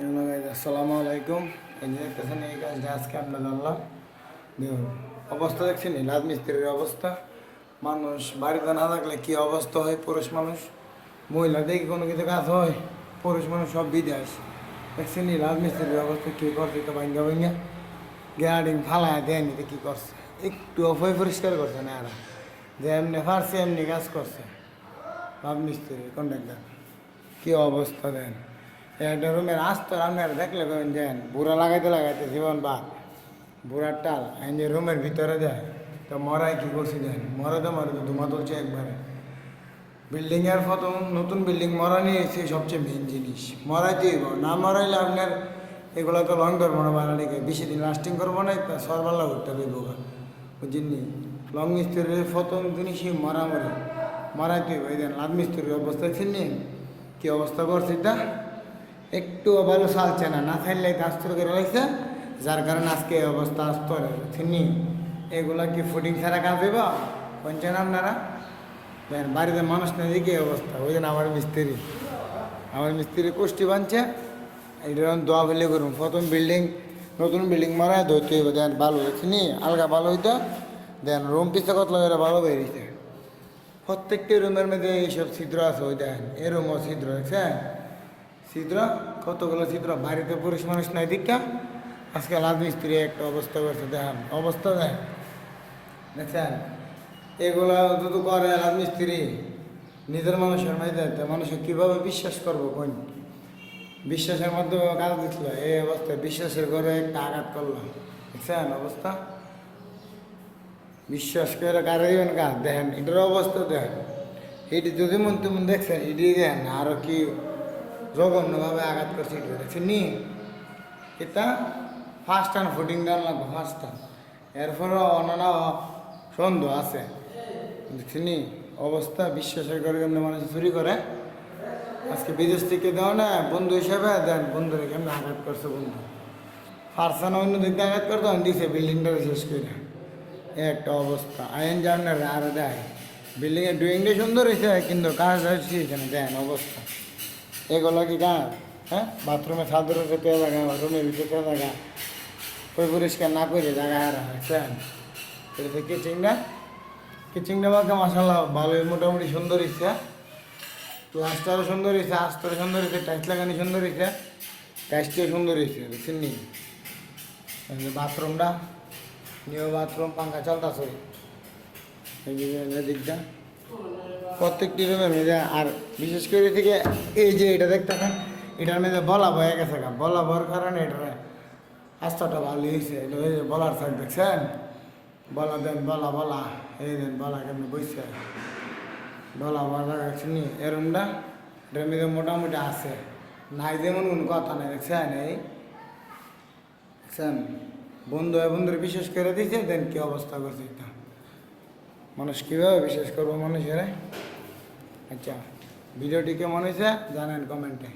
আসসালামু আলাইকুম। এই এই কাজটা আজকে আমরা জানলাম। দেখুন, অবস্থা দেখছেন রাজমিস্ত্রির অবস্থা। মানুষ বাড়িতে না থাকলে কি অবস্থা হয়? পুরুষ মানুষ, মহিলা দেখি কোনো কিছু কাজ হয়? পুরুষ মানুষ সব বিদেশ। দেখছেন রাজমিস্ত্রির অবস্থা কী করছে তো ভাঙ্গা ভাঙ্গা। গ্যাডিং ফালায় দেয়নি তো কী করছে? একটু অফয় পরিষ্কার করছে না এরা। যে এমনি ফারছে, এমনি কাজ করছে। রাজমিস্ত্রি কন্ট্রাক্টার কি অবস্থা দেন? একটা রুমের আসতো আপনারা দেখলে কেমন দেন বুড়া লাগাইতে লাগাইতে জীবন বাদ বুড়ার টাল, এই যে রুমের ভিতরে দেয় তো মরাই কি করছি দেন মরে তো মরে তো ধুমা তুলছে একবারে। বিল্ডিংয়ের প্রথম নতুন বিল্ডিং মরানি হচ্ছে সবচেয়ে মেন জিনিস। মরাইতে হইব, না মরাইলে আপনার এগুলো তো লং করব না বানালিকে বেশি দিন লাস্টিং করব না, তা সরবাল্লা করতে হইব বুঝিনি লং মিস্ত্রির প্রথম জিনিসই মরামরি। মরাইতে দেন লাভ মিস্ত্রির অবস্থা ছিনি কি অবস্থা করছি এটা? একটু ভালো চালছে না না খাইলে আস্তর করে রয়েছে যার কারণে আজকে অবস্থা আস্তর চিনি এগুলা কি ফুটিং ছাড়া কাজ হইব? বলছেন আপনারা? দেন, বাড়িতে মানুষ না এই অবস্থা। ওই জন্য আমার মিস্ত্রি আমার মিস্ত্রি কুষ্টি বানছে। এটা দোয়া ফেলে করুন। প্রথম বিল্ডিং নতুন বিল্ডিং মারায় ধরতে হইব। দেন, ভালো হয়েছে নি আলগা ভালো হইতো। দেন রুম পিছে কত লাগে ভালো বেরিয়েছে প্রত্যেকটি রুমের মধ্যে এইসব ছিদ্র আছে, ওই দেখেন এরমও ছিদ্র, দেখছেন? ছিদ্র, কতগুলো ছিদ্র? বাড়িতে পুরুষ মানুষ নাই, দীক্ষা। আজকে রাজমিস্ত্রি একটা অবস্থা করছে দেখেন, অবস্থা দেখ দেখছেন এগুলো যদি করে রাজমিস্ত্রি নিজের মানুষের মাঝে, তো মানুষে কীভাবে বিশ্বাস করব কোন বিশ্বাসের মাধ্যমে কাজ দিচ্ছিল এই অবস্থায় বিশ্বাসের ঘরে একটা আঘাত করল। দেখছেন অবস্থা। বিশ্বাস করে কারে কাজ দেখেন, এটার অবস্থা দেখেন। এটি যদি মন তেমন দেখছেন, এটি দেখেন আরও কি জঘন্যভাবে আঘাত করছে, এটি নি। এটা ফার্স্ট টান ফুটিং ডান লাগবে ফার্স্ট টান এরপরে অন্যান্য সন্দেহ আছে। দেখছেন নি, অবস্থা বিশ্বাসের করে কেমন মানুষ চুরি করে। আজকে বিদেশ থেকে দেওয়া না, বন্ধু হিসাবে দেন, বন্ধুরে কেমন আঘাত করছে বন্ধু? ফার্সানা অন্য দিক দিয়ে আঘাত করতো দিছে বিল্ডিংটা শেষ করে। একটা অবস্থা। আইন জানার আর দেয়। বিল্ডিংয়ের ডুইংটা সুন্দর হয়েছে কিন্তু কাজ হয়েছে এখানে? দেন অবস্থা। এগুলো কি কাজ হ্যাঁ? বাথরুমে ছাদের উপরে জায়গা রুমের ভিতরে জায়গা ওই পরিষ্কার না করে জায়গা হারা হয়েছেন এটা কিচিংটা কিচিংটা আমাকে মাসাল্লাহ ভালোই, মোটামুটি সুন্দর হয়েছে প্লাস্টারও সুন্দর হয়েছে আস্তরও সুন্দর হয়েছে টাইস লাগানি সুন্দর হয়েছে টাইসটিও সুন্দর হয়েছে বুঝছেন নি? বাথরুমটা, নিউ বাথরুম, পাঙ্খা চলতেছে। যে, এই দিকটা। প্রত্যেকটি রুমের মধ্যে আর বিশেষ করে থেকে এই যে এটা দেখতে পান, এটার মধ্যে বলা বয়ে গেছে বলা বর কারণে এটার আস্তাটা ভালো হয়েছে। এটা ওই বলার থাক, দেখছেন? বলা দেন, বলা বলা, এই দেন, বলা কেমনি বইছে? বলা বলা শুনি এরমটা, এটার মধ্যে মোটামুটি আছে। নাই যেমন কোনো কথা নেই, দেখছেন এই? দেখছেন? বন্ধু বন্ধুর বিশেষ করে দিয়েছে দেন কি অবস্থা করছে মানুষ কীভাবে বিশ্বাস করব মানুষের? আচ্ছা ভিডিওটি কেমন হয়েছে জানেন কমেন্টে।